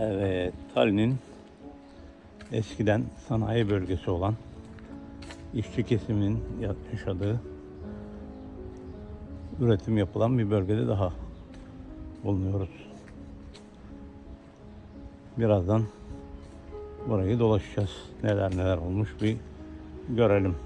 Evet, Tallinn'in eskiden sanayi bölgesi olan işçi kesiminin yaşadığı üretim yapılan bir bölgede daha bulunuyoruz. Birazdan burayı dolaşacağız. Neler neler olmuş bir görelim.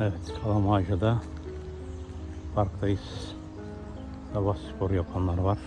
Evet, Kalamağaca'da parktayız. Sabah spor yapanlar var.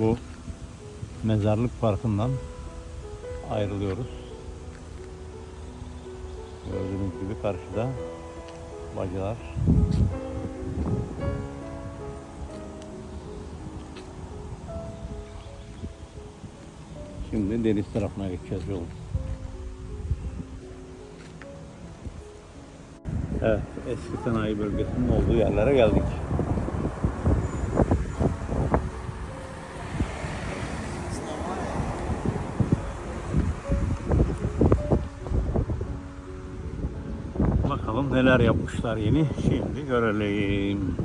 Bu mezarlık parkından ayrılıyoruz. Gördüğünüz gibi karşıda bacılar. Şimdi deniz tarafına geçeceğiz yolun. Evet, eski sanayi bölgesinin olduğu yerlere geldik. Bakalım neler yapmışlar yeni. Şimdi görelim.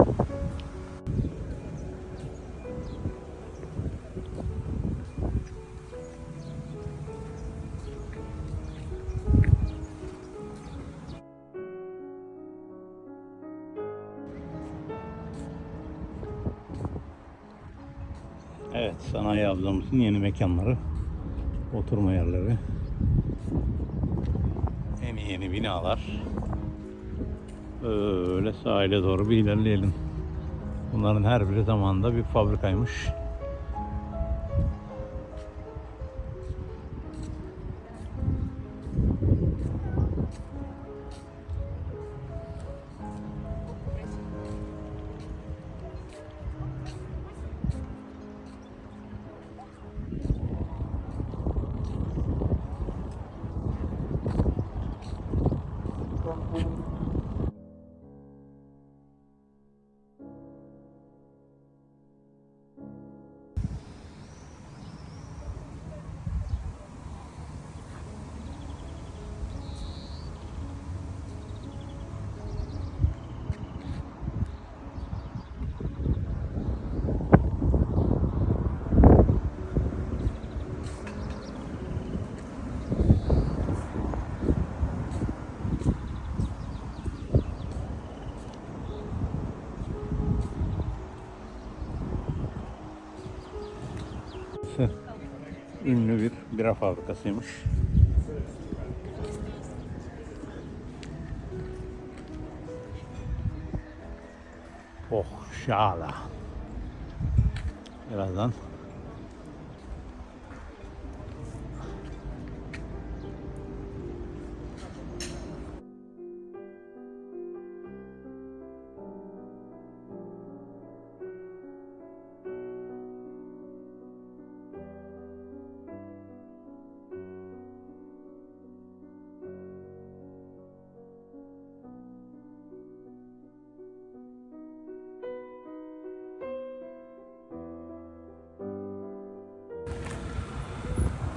Evet, sanayi ablamızın yeni mekanları, oturma yerleri, yeni yeni binalar. Öyle sahile doğru bir ilerleyelim. Bunların her biri zamanında bir fabrikaymış. Ünlü bir bira fabrikasıymış. Oh şala. Birazdan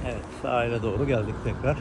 Evet sahile doğru geldik tekrar.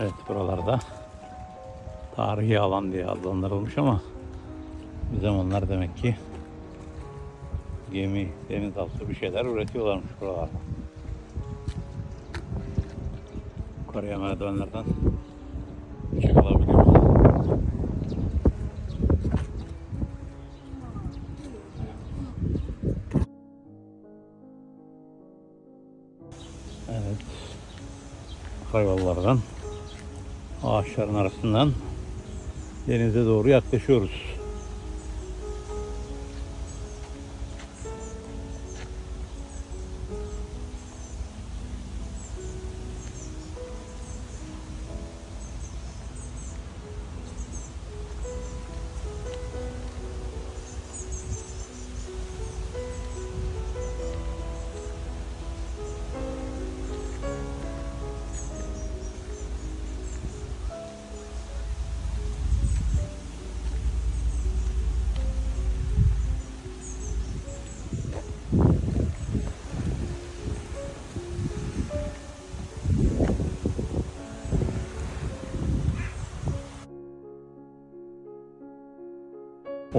Evet buralarda tarihi alan diye adlandırılmış ama bir zamanlar demek ki gemi, denizaltı bir şeyler üretiyorlarmış buralarda. Yukarıya merdivenlerden çıkılabiliyor. Evet. Karayollardan ağaçların arasından denize doğru yaklaşıyoruz.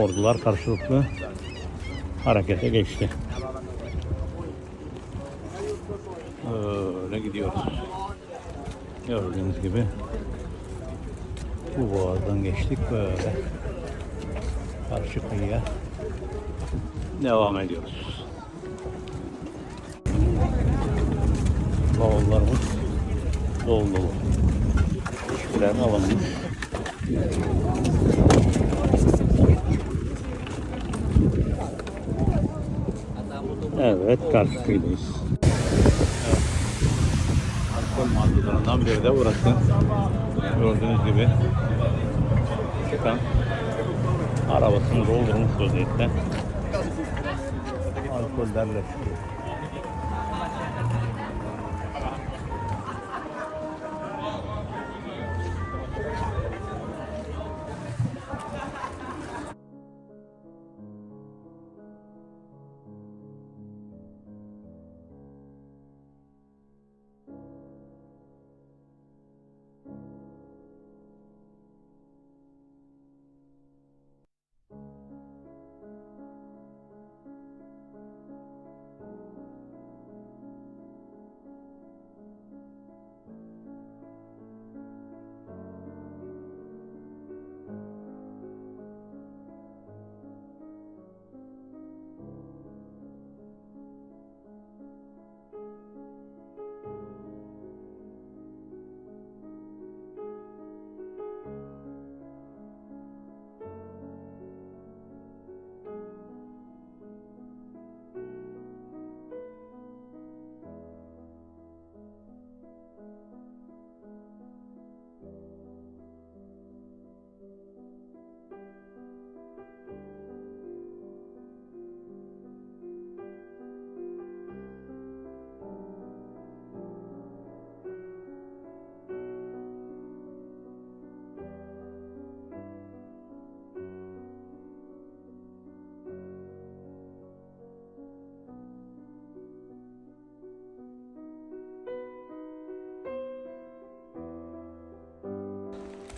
Ordular karşılıklı harekete geçti. Öyle gidiyoruz. Gördüğünüz gibi bu boğazdan geçtik böyle karşı kıyıya devam ediyoruz. Bavullarımız dolu dolu. İşçiler alınmış. Evet, karşı kıyıdayız. Evet. Alkol mağazalarından biri de burası. Gördüğünüz gibi çıkan arabasını doldurmuş vaziyette. Alkollerle çıkıyor.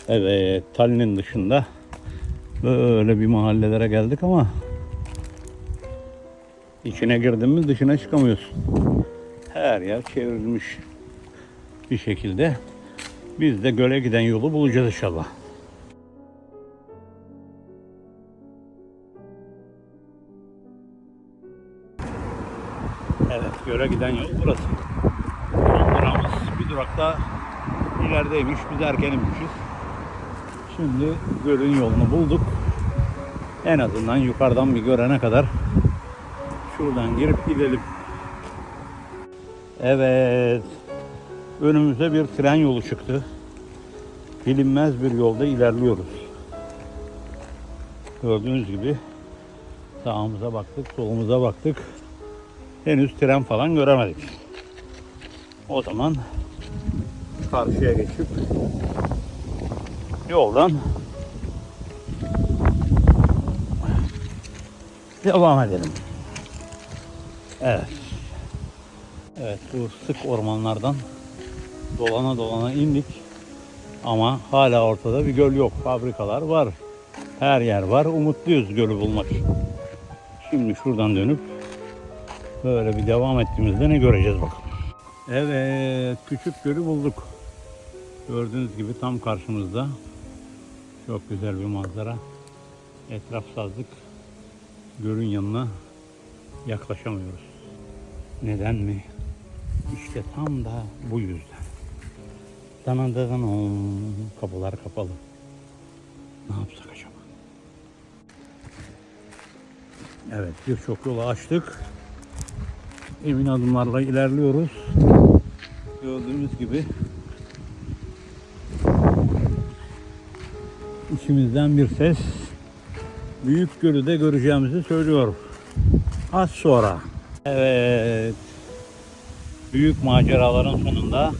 Evet, Tallinn'in dışında böyle bir mahallelere geldik ama içine girdin mi dışına çıkamıyorsun. Her yer çevrilmiş bir şekilde. Biz de göle giden yolu bulacağız inşallah. Evet, göle giden yol burası. Son bir durakta ilerideymiş, biz erken inmişiz. Şimdi gölün yolunu bulduk. En azından yukarıdan bir görene kadar şuradan girip gidelim. Evet. Önümüze bir tren yolu çıktı. Bilinmez bir yolda ilerliyoruz. Gördüğünüz gibi sağımıza baktık, solumuza baktık. Henüz tren falan göremedik. O zaman karşıya geçip yoldan devam edelim. Evet. Evet bu sık ormanlardan dolana dolana indik. Ama hala ortada bir göl yok. Fabrikalar var. Her yer var. Umutluyuz gölü bulmak. Şimdi şuradan dönüp böyle bir devam ettiğimizde ne göreceğiz bakalım. Evet, küçük gölü bulduk. Gördüğünüz gibi tam karşımızda. Çok güzel bir manzara. Etraf sazlık. Gölün yanına yaklaşamıyoruz. Neden mi? İşte tam da bu yüzden. Danan kapılar kapalı. Ne yapsak acaba? Evet birçok yolu açtık. Emin adımlarla ilerliyoruz. Gördüğünüz gibi içimizden bir ses büyük gölü de göreceğimizi söylüyor. Az sonra. Evet. Büyük maceraların sonunda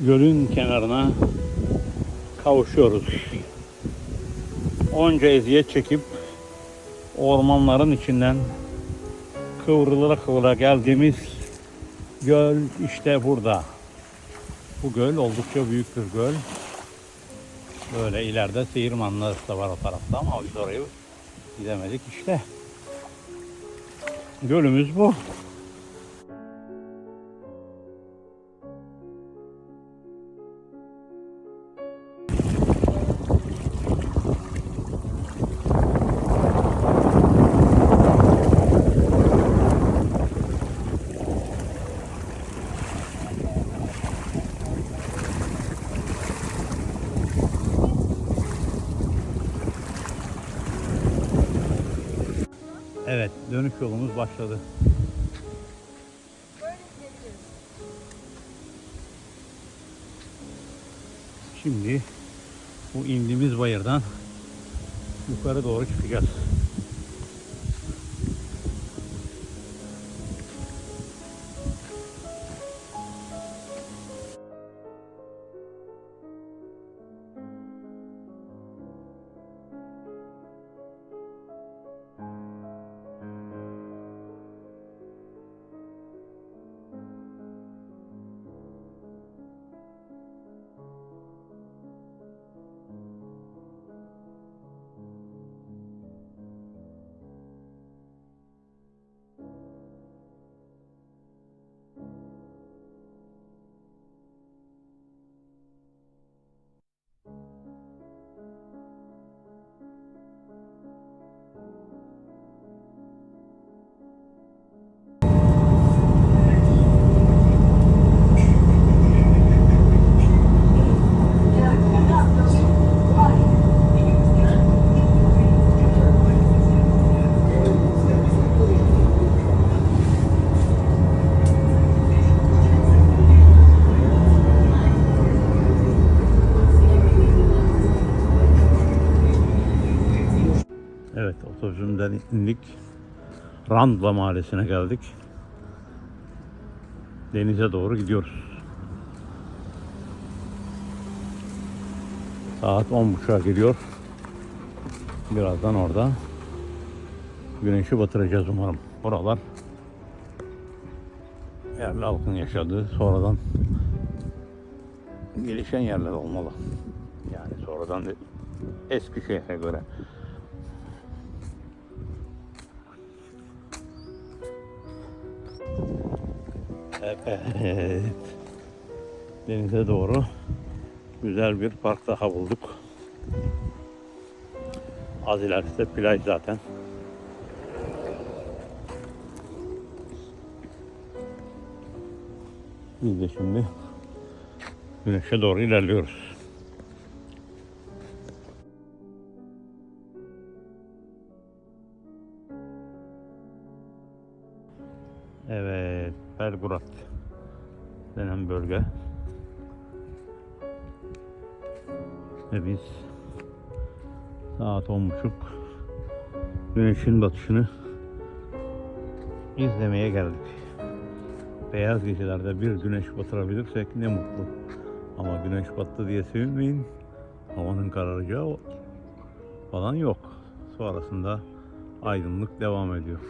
gölün kenarına kavuşuyoruz. Onca eziyet çekip ormanların içinden kıvrıla kıvrıla geldiğimiz göl işte burada. Bu göl oldukça büyük bir göl. Böyle ileride Seyirmanlı da var o tarafta ama biz oraya gidemedik işte. Gölümüz bu. Evet, dönüş yolumuz başladı. Şimdi bu indiğimiz bayırdan yukarı doğru çıkacağız. Randla mahallesine geldik. Denize doğru gidiyoruz. Saat 10.30'a geliyor. Birazdan orada güneşi batıracağız umarım. Buralar yerli halkın yaşadığı sonradan gelişen yerler olmalı. oradan da Eskişehir'e göre. Evet. Denize doğru güzel bir park daha bulduk. Az ilerisi plaj zaten. Biz de şimdi güneşe doğru ilerliyoruz. Saat on buçuk güneşin batışını izlemeye geldik. Beyaz gecelerde bir güneş batırabilirsek ne mutlu. Ama güneş battı diye sevinmeyin. Havanın kararacağı falan yok. Sonrasında aydınlık devam ediyor.